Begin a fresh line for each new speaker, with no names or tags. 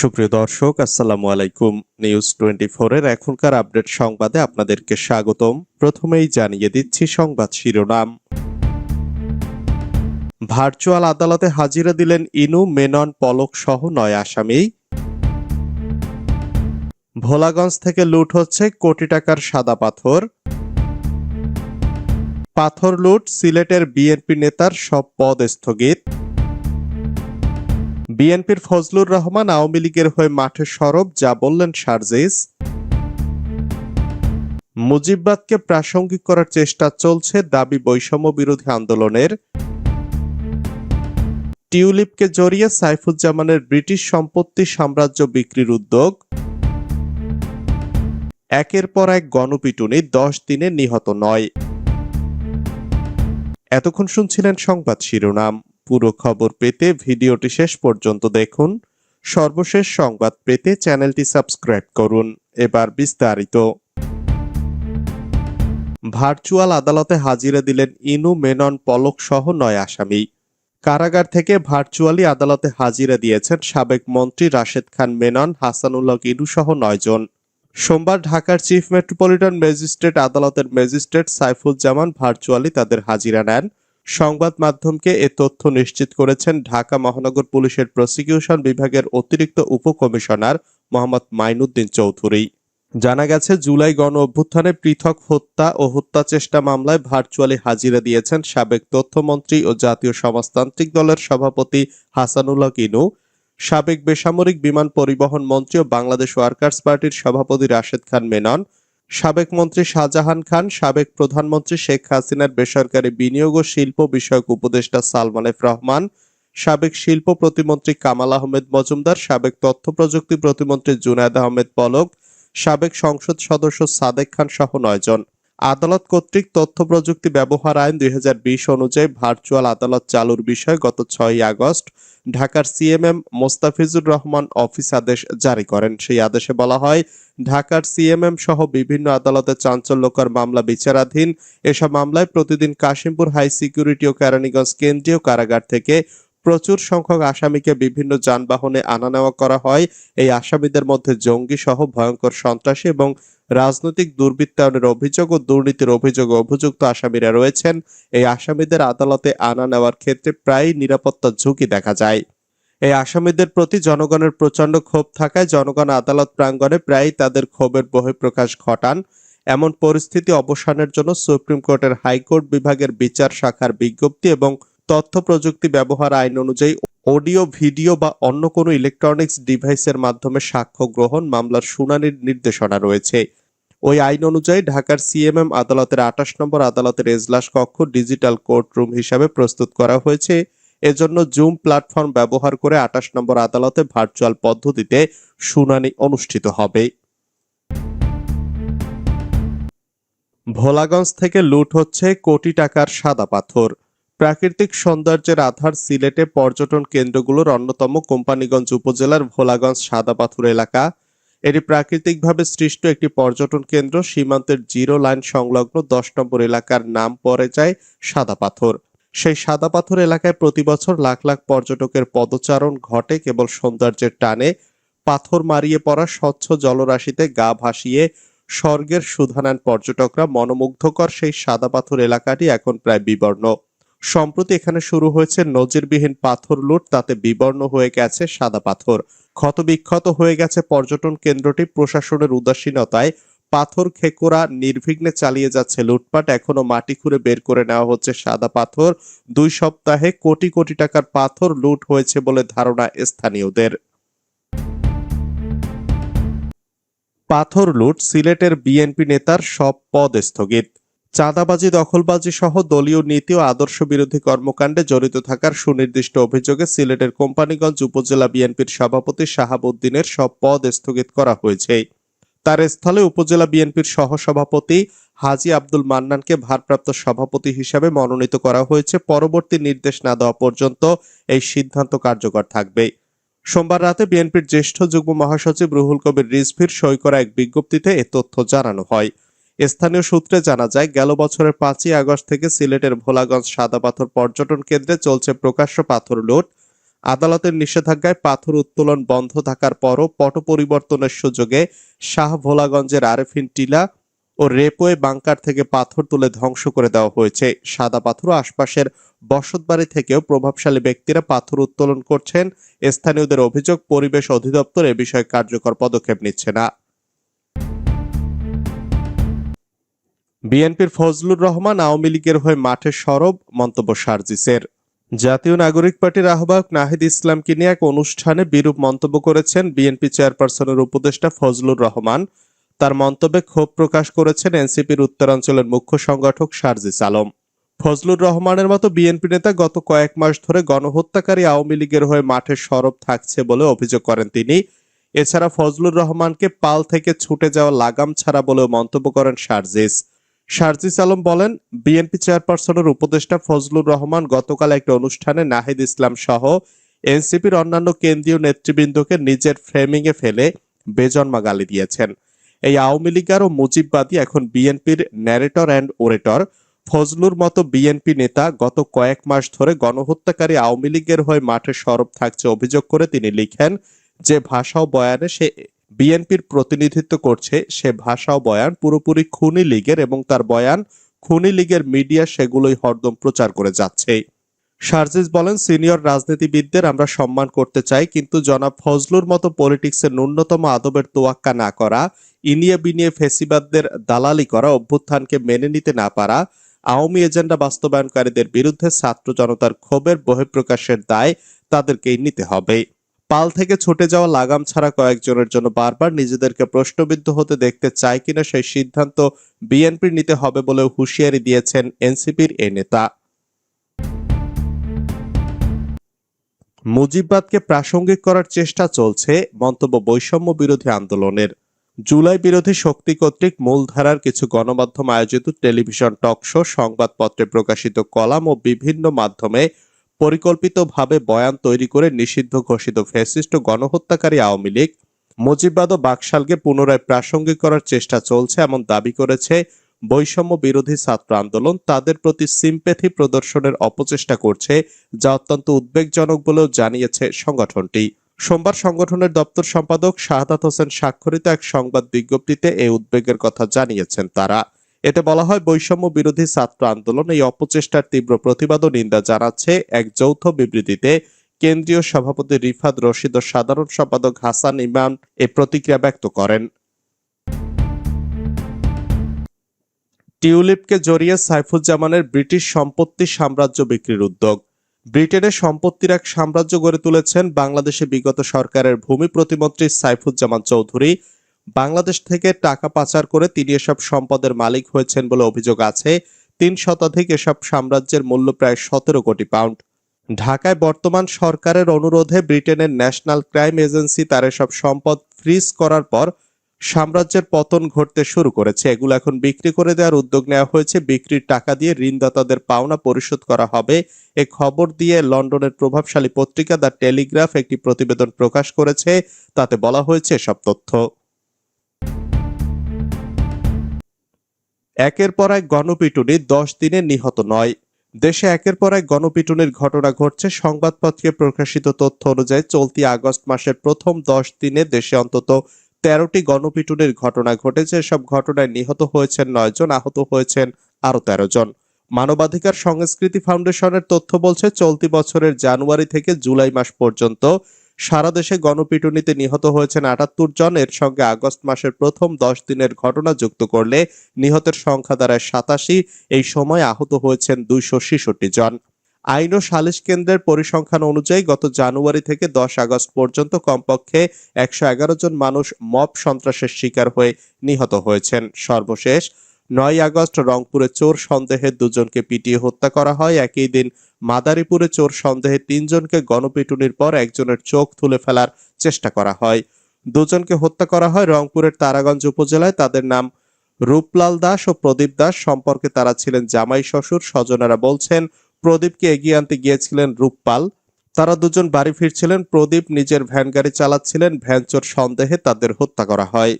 সুপ্রিয় দর্শক, আসসালামু আলাইকুম। নিউজ টোয়েন্টি এর এখনকার আপডেট সংবাদে আপনাদেরকে স্বাগতম। প্রথমেই জানিয়ে দিচ্ছি সংবাদ শিরোনাম। ভার্চুয়াল আদালতে হাজিরা দিলেন ইনু, মেনন, পলক সহ নয় আসামি। ভোলাগঞ্জ থেকে লুট হচ্ছে কোটি টাকার সাদা পাথর। পাথর লুট সিলেটের বিএনপি নেতার সব পদ স্থগিত। বিএনপির ফজলুর রহমান আওয়ামী লীগের হয়ে মাঠে সরব, যা বললেন শারজিস মুজিববাদকে প্রাসঙ্গিক করার চেষ্টা চলছে দাবি বৈষম্য বিরোধী আন্দোলনের। টিউলিপকে জড়িয়ে সাইফুজ্জামানের ব্রিটিশ সম্পত্তি সাম্রাজ্য বিক্রির উদ্যোগ। একের পর এক গণপিটুনি দশ দিনে নিহত নয়। এতক্ষণ শুনছিলেন সংবাদ শিরোনাম। পুরো খবর পেতে ভিডিওটি শেষ পর্যন্ত দেখুন। সর্বশেষ সংবাদ পেতে চ্যানেলটি সাবস্ক্রাইব করুন। এবার বিস্তারিত। ভার্চুয়াল আদালতে হাজিরা দিলেন ইনু মেনন পলক সহ নয় আসামি। কারাগার থেকে ভার্চুয়ালি আদালতে হাজিরা দিয়েছেন সাবেক মন্ত্রী রাশেদ খান মেনন হাসানুল্লাহ ইনু সহ নয়জন সোমবার ঢাকার চিফ মেট্রোপলিটন ম্যাজিস্ট্রেট আদালতের ম্যাজিস্ট্রেট সাইফুজ্জামান ভার্চুয়ালি তাদের হাজিরা নেন। সংবাদ মাধ্যমকে এ তথ্য নিশ্চিত করেছেন ঢাকা মহানগর পুলিশের প্রসিকিউশন বিভাগের অতিরিক্ত উপকমিশনার মোহাম্মদ মাইনুদ্দিন চৌধুরী। জানা গেছে, জুলাই গণ অভ্যুত্থানে পৃথক হত্যা ও হত্যা চেষ্টা মামলায় ভার্চুয়ালি হাজিরা দিয়েছেন সাবেক তথ্যমন্ত্রী ও জাতীয় সমাজতান্ত্রিক দলের সভাপতি হাসানুল্লাহ কিনু সাবেক বেসামরিক বিমান পরিবহন মন্ত্রী ও বাংলাদেশ ওয়ার্কার্স পার্টির সভাপতি রাশেদ খান মেনন। সাবেক মন্ত্রী শাহজাহান খান, সাবেক প্রধানমন্ত্রী শেখ হাসিনার বেসরকারি বিনিয়োগ ও শিল্প বিষয়ক উপদেষ্টা সালমান এফ রহমান, সাবেক শিল্প প্রতিমন্ত্রী কামাল আহমেদ মজুমদার, সাবেক তথ্য প্রযুক্তি প্রতিমন্ত্রী জুনায়দ আহমেদ পলক, সাবেক সংসদ সদস্য সাদেক খান সহ নয়জন আদালত কর্তৃক তথ্য প্রযুক্তি ব্যবহার আইন দুই হাজার বিশ অনুযায়ী ভার্চুয়াল আদালত চালুর বিষয়ে গত ছয়ই আগস্ট ঢাকার সিএমএম মোস্তাফিজুর রহমান অফিস আদেশ জারি করেন। সেই আদেশে বলা হয়, ঢাকার সিএমএম সহ বিভিন্ন আদালতে চাঞ্চল্যকর মামলা বিচারাধীন। এসব মামলায় প্রতিদিন কাশিমপুর হাই সিকিউরিটি ও কেরানীগঞ্জ কেন্দ্রীয় কারাগার থেকে প্রচুর সংখ্যক আসামিকে বিভিন্ন যানবাহনে আনা নেওয়া করা হয়। এই আসামিদের মধ্যে জঙ্গি সহ ভয়ঙ্কর সন্ত্রাসী এবং রাজনৈতিক দুর্বৃত্তায়নের অভিযোগ ও দুর্নীতির অভিযোগ অভিযুক্ত আসামিরা রয়েছেন। এই আসামিদের আদালতে আনা নেওয়ার ক্ষেত্রে প্রায় নিরাপত্তা ঝুঁকি দেখা যায়। এই আসামিদের প্রতি জনগণের প্রচণ্ড ক্ষোভ থাকায় জনগণ আদালত প্রাঙ্গণে প্রায়ই তাদের ক্ষোভের বহিঃপ্রকাশ ঘটান। এমন পরিস্থিতি অবসানের জন্য সুপ্রিম কোর্টের হাইকোর্ট বিভাগের বিচার শাখার বিজ্ঞপ্তি এবং তথ্য প্রযুক্তি ব্যবহার আইন অনুযায়ী অডিও, ভিডিও বা অন্য কোনো ইলেকট্রনিক্স ডিভাইসের মাধ্যমে সাক্ষ্য গ্রহণ মামলার শুনানির নির্দেশনা রয়েছে। ওই আইন অনুযায়ী ঢাকার সিএমএম আদালতের আঠাশ নম্বর আদালতের এজলাস কক্ষ ডিজিটাল কোর্ট রুম হিসাবে প্রস্তুত করা হয়েছে। এজন্য জুম প্ল্যাটফর্ম ব্যবহার করে আঠাশ নম্বর আদালতে ভার্চুয়াল পদ্ধতিতে শুনানি অনুষ্ঠিত হবে। ভোলাগঞ্জ থেকে লুট হচ্ছে কোটি টাকার সাদা পাথর। প্রাকৃতিক সৌন্দর্যের আধার সিলেটে পর্যটন কেন্দ্রগুলোর অন্যতম কোম্পানিগঞ্জ উপজেলার ভোলাগঞ্জ সাদা পাথর এলাকা। এটি প্রাকৃতিকভাবে সৃষ্ট একটি পর্যটন কেন্দ্র, সীমান্তের জিরো লাইন সংলগ্ন দশ নম্বর এলাকার নাম পড়ে যায় সাদা পাথর সেই সাদা পাথর এলাকায় প্রতি বছর লাখ লাখ পর্যটকের পদচারণ ঘটে, কেবল সৌন্দর্যের টানে পাথর মারিয়ে পড়া স্বচ্ছ জলরাশিতে গা ভাসিয়ে স্বর্গের সুধানান পর্যটকরা মনোমুগ্ধকর সেই সাদা পাথর এলাকাটি এখন প্রায় বিবর্ণ। সম্প্রতি এখানে শুরু হয়েছে নজিরবিহীন পাথর লুট, তাতে বিবর্ণ হয়ে গেছে সাদা পাথর। ক্ষতবিক্ষত হয়ে গেছে পর্যটন কেন্দ্রটি প্রশাসনের উদাসীনতায়। পাথর খেকোরা নির্বিঘ্নে চালিয়ে যাচ্ছে। লুটপাট এখনও মাটি খুঁড়ে বের করে নেওয়া হচ্ছে সাদা পাথর। দুই সপ্তাহে কোটি কোটি টাকার পাথর লুট হয়েছে বলে ধারণা স্থানীয়দের। পাথর লুট সিলেটের বিএনপি নেতার সব পদ স্থগিত। চাঁদাবাজি, দখলবাজি সহ দলীয় নীতি ও আদর্শ বিরোধী কর্মকাণ্ডে জড়িত থাকার সুনির্দিষ্ট অভিযোগে সিলেটের কোম্পানিগঞ্জ উপজেলা বিএনপির সভাপতি শাহাবুদ্দিনের সব পদ স্থগিত করা হয়েছে। তার স্থলে উপজেলা বিএনপির সহসভাপতি হাজি আব্দুল মান্নানকে ভারপ্রাপ্ত সভাপতি হিসাবে মনোনীত করা হয়েছে। পরবর্তী নির্দেশ না দেওয়া পর্যন্ত এই সিদ্ধান্ত কার্যকর থাকবে। সোমবার রাতে বিএনপির জ্যেষ্ঠ যুগ্ম মহাসচিব রুহুল কবির রিজভির সই করা এক বিজ্ঞপ্তিতে এ তথ্য জানানো হয়। স্থানীয় সূত্রে জানা যায়, গেল বছরের পাঁচই আগস্ট থেকে সিলেটের ভোলাগঞ্জ সাদা পাথর পর্যটন কেন্দ্রে চলছে প্রকাশ্য পাথর লুট। আদালতের নিষেধাজ্ঞায় পাথর উত্তোলন বন্ধ থাকার পরও পট পরিবর্তনের সুযোগে শাহ ভোলাগঞ্জের আরেফিন টিলা ও রেপওয়ে বাংকার থেকে পাথর তুলে ধ্বংস করে দেওয়া হয়েছে। সাদা পাথর আশপাশের বসতবাড়ি থেকেও প্রভাবশালী ব্যক্তিরা পাথর উত্তোলন করছেন। স্থানীয়দের অভিযোগ, পরিবেশ অধিদপ্তর এ বিষয়ে কার্যকর পদক্ষেপ নিচ্ছে না। বিএনপির ফজলুর রহমান আওয়ামী লীগের হয়ে মাঠে সরব মন্তব্য সার্জিসের। জাতীয় নাগরিক পার্টির আহ্বায়ক নাহিদ ইসলামকে নিয়ে এক অনুষ্ঠানে বিরূপ মন্তব্য করেছেন বিএনপি চেয়ারপারসনের উপদেষ্টা ফজলুর রহমান। তার মন্তব্যে ক্ষোভ প্রকাশ করেছেন এনসিপির উত্তরাঞ্চলের মুখ্য সংগঠক সার্জিস আলম। ফজলুর রহমানের মতো বিএনপি নেতা গত কয়েক মাস ধরে গণহত্যাকারী আওয়ামী লীগের হয়ে মাঠে সরব থাকছে বলে অভিযোগ করেন তিনি। এছাড়া ফজলুর রহমানকে পাল থেকে ছুটে যাওয়া লাগাম ছাড়া বলেও মন্তব্য করেন সার্জিস। সার্জিস আলম বলেন, বিএনপি চেয়ারপারসনের উপদেষ্টা ফজলুর রহমান গতকাল একটা অনুষ্ঠানে নাহিদ ইসলাম সহ এনসিপির অন্যান্য কেন্দ্রীয় নেতৃবৃন্দকে নিজের ফ্রেমিং এ ফেলে বেজন্মা গালি দিয়েছেন। এই আওয়ামী লীগার ও মুজিববাদী এখন বিএনপির ন্যারেটর অ্যান্ড ওরেটর ফজলুর মতো বিএনপি নেতা গত কয়েক মাস ধরে গণহত্যাকারী আওয়ামী লীগের হয়ে মাঠে সরব থাকছে অভিযোগ করে তিনি লিখেন, যে ভাষা ও বয়ানে সে বিএনপির প্রতিনিধিত্ব করছে সে ভাষা ও বয়ান পুরোপুরি খুনি লীগের এবং তার বয়ান খুনি লীগের মিডিয়া সেগুলোই হরদম প্রচার করে যাচ্ছে। সার্জিস বলেন, সিনিয়র রাজনীতিবিদদের আমরা সম্মান করতে চাই, কিন্তু জনাব ফজলুর মতো পলিটিক্সের ন্যূনতম আদবের তোয়াক্কা না করা, ইনিয়ে বিনিয়ে ফেসিবাদদের দালালি করা, অভ্যুত্থানকে মেনে নিতে না পারা, আওয়ামী এজেন্ডা বাস্তবায়নকারীদের বিরুদ্ধে ছাত্র জনতার ক্ষোভের বহিঃপ্রকাশের দায় তাদেরকেই নিতে হবে। পাল থেকে ছুটে যাওয়া লাগাম ছাড়া কয়েকজনের জন্য বারবার নিজেদেরকে প্রশ্নবিদ্ধ হতে দেখতে চায় কিনা সেই সিদ্ধান্ত বিএনপির নিতে হবে বলেও হুঁশিয়ারি দিয়েছেন এনসিপির এ নেতা। মুজিববাদকে প্রাসঙ্গিক করার চেষ্টা চলছে মন্তব্য বৈষম্য বিরোধী আন্দোলনের। জুলাই বিরোধী শক্তি কর্তৃক মূলধারার কিছু গণমাধ্যম আয়োজিত টেলিভিশন টক শো সংবাদপত্রে প্রকাশিত কলাম ও বিভিন্ন মাধ্যমে পরিকল্পিতভাবে বয়ান তৈরি করে নিষিদ্ধ ঘোষিত ফ্যাসিস্ট গণহত্যাকারী আওয়ামী লীগ মুজিববাদ ও বাকশালকে পুনরায় প্রাসঙ্গিক করার চেষ্টা চলছে এমন দাবি করেছে বৈষম্য বিরোধী ছাত্র আন্দোলন। তাদের প্রতি সিম্পেথি প্রদর্শনের অপচেষ্টা করছে, যা অত্যন্ত উদ্বেগজনক বলেও জানিয়েছে সংগঠনটি। সোমবার সংগঠনের দপ্তর সম্পাদক শাহাদাত হোসেন স্বাক্ষরিত এক সংবাদ বিজ্ঞপ্তিতে এই উদ্বেগের কথা জানিয়েছেন তারা। এতে বলা হয় বৈষম্য বিরোধী ছাত্র আন্দোলন এই অপচেষ্টার তীব্র প্রতিবাদ ও নিন্দা জানাচ্ছে এক যৌথ বিবৃতিতে। কেন্দ্রীয় সভাপতি রিফাত রশিদ ও সাধারণ সম্পাদক হাসান ইমাম এ প্রতিক্রিয়া ব্যক্ত করেন। টিউলিপকে জড়িয়ে সাইফুজ্জামানের ব্রিটিশ সম্পত্তি সাম্রাজ্য বিক্রির উদ্যোগ। ব্রিটেনের সম্পত্তির এক সাম্রাজ্য গড়ে তুলেছেন বাংলাদেশে বিগত সরকারের ভূমি প্রতিমন্ত্রী সাইফুজ্জামান চৌধুরী। বাংলাদেশ থেকে টাকা পাচার করে তিনি এসব সম্পদের মালিক হয়েছেন বলে অভিযোগ আছে। তিন শতাধিক এসব সাম্রাজ্যের মূল্য প্রায় সতেরো কোটি পাউন্ড। ঢাকায় বর্তমান সরকারের অনুরোধে ব্রিটেনের ন্যাশনাল ক্রাইম এজেন্সি তার এসব সম্পদ ফ্রিজ করার পর সাম্রাজ্যের পতন ঘটতে শুরু করেছে। এগুলো এখন বিক্রি করে দেওয়ার উদ্যোগ নেওয়া হয়েছে। বিক্রির টাকা দিয়ে ঋণদাতাদের পাওনা পরিশোধ করা হবে। এ খবর দিয়ে লন্ডনের প্রভাবশালী পত্রিকা দ্য টেলিগ্রাফ একটি প্রতিবেদন প্রকাশ করেছে। তাতে বলা হয়েছে এসব তথ্য। একের পর এক গণপিটুনি দশ দিনে নিহত নয়। দেশে একের পর এক গণপিটুনির ঘটনা ঘটছে। সংবাদপত্রে প্রকাশিত তথ্য অনুযায়ী চলতি আগস্ট মাসের প্রথম দশ দিনে দেশে অন্তত তেরোটি গণপিটুনির ঘটনা ঘটেছে। সব ঘটনায় নিহত হয়েছেন নয় জন, আহত হয়েছেন আরও তেরো জন। মানবাধিকার সংস্কৃতি ফাউন্ডেশনের তথ্য বলছে, চলতি বছরের জানুয়ারি থেকে জুলাই মাস পর্যন্ত সারা দেশে গণপিটুনিতে নিহত হয়েছেন আটাত্তর জন এর সঙ্গে আগস্ট মাসের প্রথম দশ দিনের ঘটনা যুক্ত করলে নিহতের সংখ্যা দাঁড়ায় সাতাশি। এই সময় আহত হয়েছেন দুইশো ছেষট্টি জন। আইন ও সালিশ কেন্দ্রের পরিসংখ্যান অনুযায়ী গত জানুয়ারি থেকে দশ আগস্ট পর্যন্ত কমপক্ষে একশো এগারো জন মানুষ মব সন্ত্রাসের শিকার হয়ে নিহত হয়েছেন। সর্বশেষ নয় আগস্ট রংপুরে চোর সন্দেহে দুজনকে পিটিয়ে হত্যা করা হয়। একই দিন মাদারীপুরে চোর সন্দেহে তিনজনকে গণপিটুনির পর একজনের চোখ তুলে ফেলার চেষ্টা করা হয়। দুজনকে হত্যা করা হয় রংপুরের তারাগঞ্জ উপজেলায়। তাদের নাম রূপলাল দাস ও প্রদীপ দাস। সম্পর্কে তারা ছিলেন জামাই শ্বশুর। স্বজনেরা বলছেন, প্রদীপকে এগিয়ে আনতে গিয়েছিলেন রূপপাল। তারা দুজন বাড়ি ফিরছিলেন। প্রদীপ নিজের ভ্যান গাড়ি চালাচ্ছিলেন। ভ্যান চোর সন্দেহে তাদের হত্যা করা হয়।